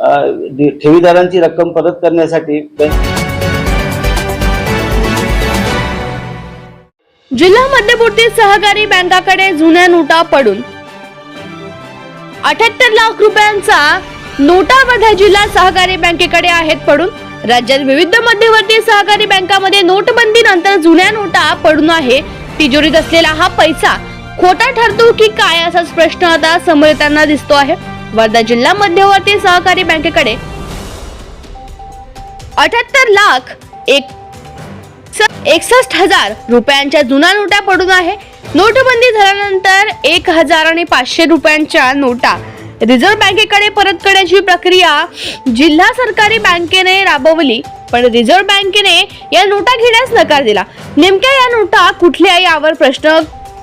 ठेवीदारांची रक्कम परत करण्यासाठी जिल्हा मध्यवर्ती सहकारी बँकाकडे जुन्या नोटा पडून अठ्याहत्तर लाख रुपयांचा नोटामध्ये जिल्हा सहकारी बँकेकडे आहेत पडून राज्यात विविध मध्यवर्ती सहकारी बँकामध्ये नोटबंदी नंतर जुन्या नोटा पडून आहे. तिजोरीत असलेला हा पैसा खोटा ठरतो की काय असाच प्रश्न आता समोर येताना दिसतो आहे. वर्धा जिल्हा मध्यवर्ती सहकारी बँकेकडे. अठ्याहत्तर लाख एक एकसष्ट हजार रुपयांच्या जुन्या नोटा पडून आहे. नोटबंदी झाल्यानंतर एक हजार आणि पाचशे रुपयांच्या नोटा रिझर्व्ह बँकेकडे परत करण्याची प्रक्रिया जिल्हा सरकारी बँकेने राबवली पण रिझर्व्ह बँकेने या नोटा घेण्यास नकार दिला. नेमक्या या नोटा कुठल्या यावर प्रश्न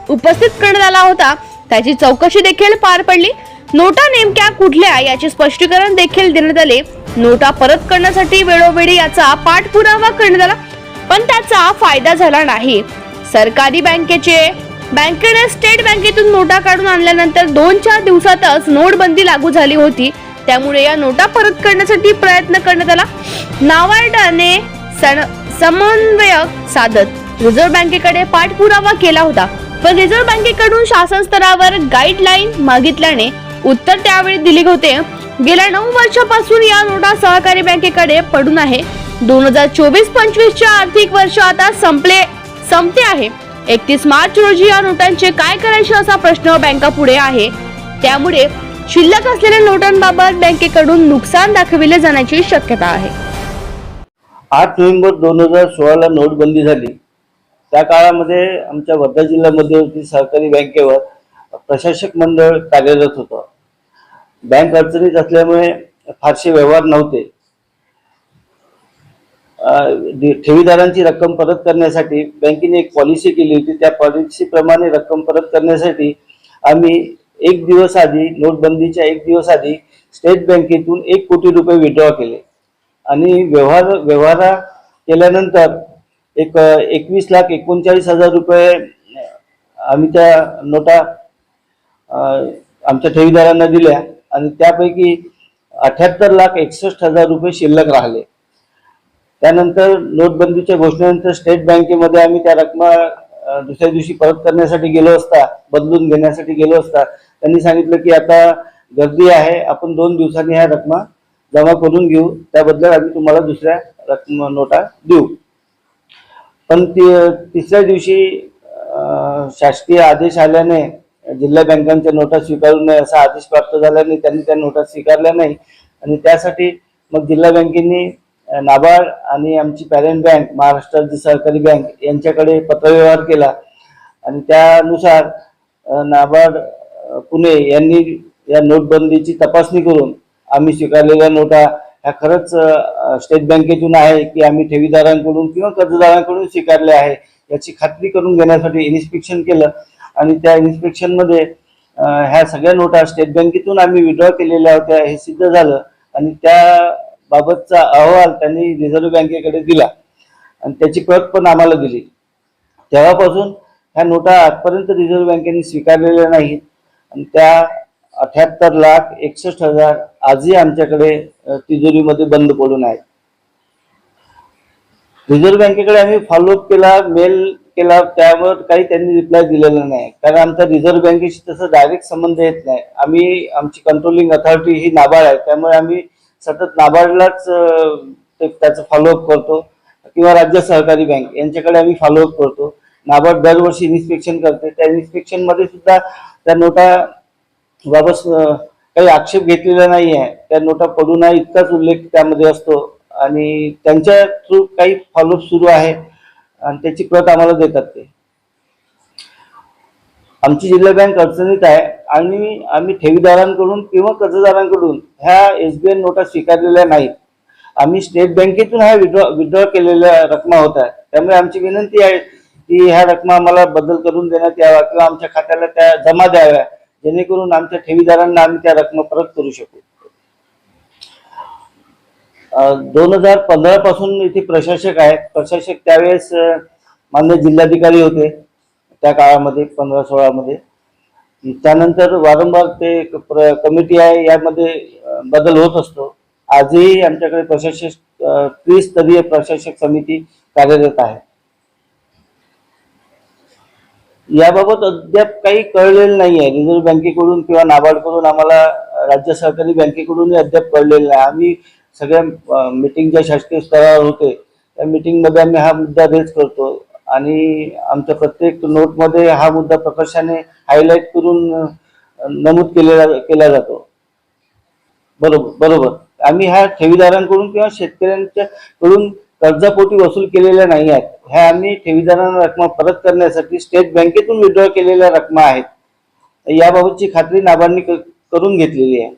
उपस्थित करण्यात आला होता त्याची चौकशी देखील पार पडली. नोटा नेमक्या कुठल्या याचे स्पष्टीकरण देखील देण्यात आले. नोटा परत करण्यासाठी वेळोवेळी याचा पाठपुरावा करण्यात आला पण त्याचा फायदा झाला नाही. सरकारी बँकेचे बँकेने स्टेट बँकेतून नोटा काढून आणल्यानंतर दोन चार दिवसातच नोटबंदी लागू झाली होती. त्यामुळे या नोटा परत करण्यासाठी प्रयत्न करण्यात आला. नावार्डाने समन्वयक साधत रिझर्व्ह बँकेकडे पाठपुरावा केला होता पण रिझर्व्ह बँकेकडून शासन स्तरावर गाईडलाईन मागितल्याने उत्तर त्यावेळी दिले होते. गेल्या नऊ वर्षापासून या नोटा सहकारी बँकेकडे पडून आहे. दोन हजार चोवीस पंचवीस आर्थिक वर्ष आता संपले संपते आहे. एकतीस मार्च रोजी या नोटांचे काय करायचे असा प्रश्न बँका पुढे आहे. त्यामुळे शिल्लक असलेल्या नोटांबाबत बँकेकडून नुकसान दाखविले जाण्याची शक्यता आहे. आठ नोव्हेंबर दोन हजार सोळाला नोटबंदी झाली. त्या काळामध्ये आमच्या वर्धा जिल्ह्यामध्ये होती सहकारी बँकेवर प्रशासक मंडळ कार्यरत होतं. बँक अडचणीत असल्यामुळे फारसे व्यवहार नव्हते. ठेवीदारांची रक्कम परत करण्यासाठी बँकेने एक पॉलिसी केली होती. त्या पॉलिसीप्रमाणे रक्कम परत करण्यासाठी आम्ही एक दिवस आधी नोटबंदीच्या एक दिवस आधी स्टेट बँकेतून एक कोटी रुपये विड्रॉ केले. आणि व्यवहार व्यवहार केल्यानंतर एक एकवीस लाख एकोणचाळीस हजार रुपये आम्ही त्या नोटा आमच्या ठेवीदारांना दिल्या आणि त्यापैकी अठ्याहत्तर लाख एकसष्ट हजार रुपये शिल्लक राहिले. त्यानंतर नोटबंदीच्या घोषणेनंतर स्टेट बँकेमध्ये आम्ही त्या रकमा दुसऱ्या दिवशी परत करण्यासाठी गेलो असता बदलून घेण्यासाठी गेलो असता त्यांनी सांगितलं की आता गर्दी आहे आपण दोन दिवसांनी ह्या रकमा जमा करून घेऊ त्याबद्दल आम्ही तुम्हाला दुसऱ्या रकम नोटा देऊ. पण ती तिसऱ्या दिवशी शासकीय आदेश आल्याने जिल्हा बँकांच्या नोटा स्वीकारू नये असा आदेश प्राप्त झाल्याने त्यांनी त्या नोटा स्वीकारल्या नाही. आणि त्यासाठी मग जिल्हा बँकेने नाबार्ड आणि आमची पॅरेंट बँक महाराष्ट्र राज्य सहकारी बँक यांच्याकडे पत्रव्यवहार केला. आणि त्यानुसार नाबार्ड पुणे यांनी या नोटबंदीची तपासणी करून आम्ही स्वीकारलेल्या नोटा ह्या खरंच स्टेट बँकेतून आहे की आम्ही ठेवीदारांकडून किंवा कर्जदारांकडून स्वीकारल्या आहे याची खात्री करून घेण्यासाठी इन्स्पेक्शन केलं. आणि त्या इन्स्पेक्शनमध्ये ह्या सगळ्या नोटा स्टेट बँकेतून आम्ही विड्रॉ केलेल्या होत्या हे सिद्ध झालं. आणि त्या बाबतचा अहवाल त्यांनी रिझर्व्ह बँकेकडे दिला. आणि त्याची प्रत पण आम्हाला दिली. तेव्हापासून ह्या नोटा आजपर्यंत रिझर्व्ह बँकेने स्वीकारलेल्या नाहीत. आणि त्या अठ्याहत्तर लाख एकसष्ट हजार आजही आमच्याकडे तिजोरीमध्ये बंद पडून आहेत. रिझर्व्ह बँकेकडे आम्ही फॉलोअप केला मेल केला त्यावर काही त्यांनी रिप्लाय दिलेला नाही. कारण आमचा रिझर्व्ह बँकेशी तसं डायरेक्ट संबंध येत नाही. आम्ही आमची कंट्रोलिंग अथॉरिटी ही नाबार्ड आहे. त्यामुळे आम्ही सतत नाबार्डलाच ते- त्याचं फॉलोअप करतो. किंवा राज्य सहकारी बँक यांच्याकडे आम्ही फॉलोअप करतो. नाबार्ड दरवर्षी इन्स्पेक्शन करते. त्या इन्स्पेक्शनमध्ये सुद्धा त्या नोटा बाबत काही आक्षेप घेतलेला नाही आहे. त्या नोटा पडू नये इतकाच उल्लेख त्यामध्ये असतो. आणि त्यांच्या थ्रू काही फॉलोअप सुरू आहे. आणि त्याची प्रत आम्हाला देतात ते. आमची जिल्हा बँक अडचणीत आहे आणि आम्ही ठेवीदारांकडून किंवा कर्जदारांकडून ह्या एसबीआय नोटा स्वीकारलेल्या नाहीत. आम्ही स्टेट बँकेतून ह्या विड्रॉ विड्रॉ केलेल्या रकमा होत आहेत त्यामुळे आमची विनंती आहे की ह्या रकमा आम्हाला बदल करून देण्यात यावा किंवा आमच्या खात्याला त्या जमा द्याव्या जेणेकरून आमच्या ठेवीदारांना आम्ही त्या रकमा परत करू शकू. दोन हजार पंधरा पासून इथे प्रशासक आहेत. प्रशासक त्यावेळेस मान्य जिल्हाधिकारी होते. त्या काळामध्ये पंधरा सोळामध्ये. त्यानंतर वारंवार ते क- प्र- कमिटी आहे. यामध्ये बदल होत असतो. आजही आमच्याकडे प्रशासक त्रिस्तरीय प्रशासक समिती कार्यरत आहे. याबाबत अद्याप काही कळलेलं नाही आहे रिझर्व्ह बँकेकडून किंवा नाबार्डकडून आम्हाला राज्य सहकारी बँकेकडूनही अद्याप कळलेलं नाही. आम्ही सगळ्या मिटिंग ज्या शासकीय स्तरावर होते त्या मीटिंगमध्ये आम्ही हा मुद्दा रेज करतो. आणि आमच्या प्रत्येक नोटमध्ये हा मुद्दा प्रकर्षाने हायलाईट करून नमूद केलेला केला जातो. बरोबर बरोबर. आम्ही ह्या ठेवीदारांकडून किंवा शेतकऱ्यांच्या कडून कर्जापोटी वसूल केलेल्या नाही आहेत. ह्या आम्ही ठेवीदारांना रक्कम परत करण्यासाठी स्टेट बँकेतून विड्रॉ केलेल्या रकमा आहेत. याबाबतची खात्री नाबांनी क- करून घेतलेली आहे.